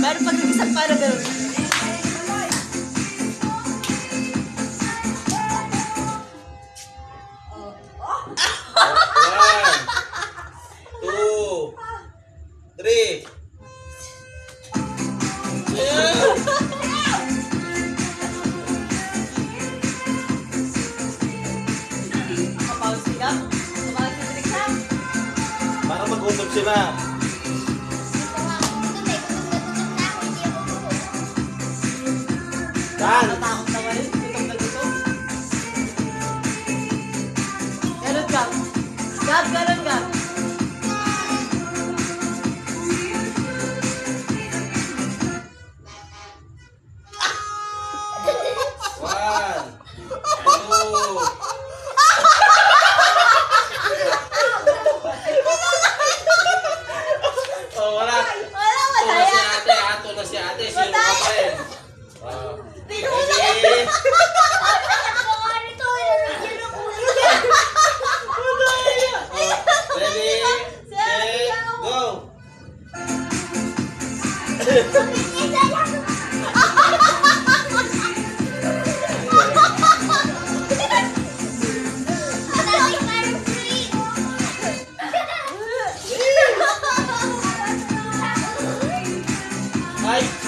Meron pag isang para gano'n. One, two, three. Tan! Natakot naman rin. Gutom na gutom. Ganun ka. Gab, ganun ka. One, two. Oh, wala. Wala, Ato na masaya. si ate, ato na si ate. Sino ka pa rin? Oh. Tinulak. 我给你这样。啊哈哈哈哈哈哈！啊哈哈哈哈！我超级玛丽。啊哈哈哈哈！嗨。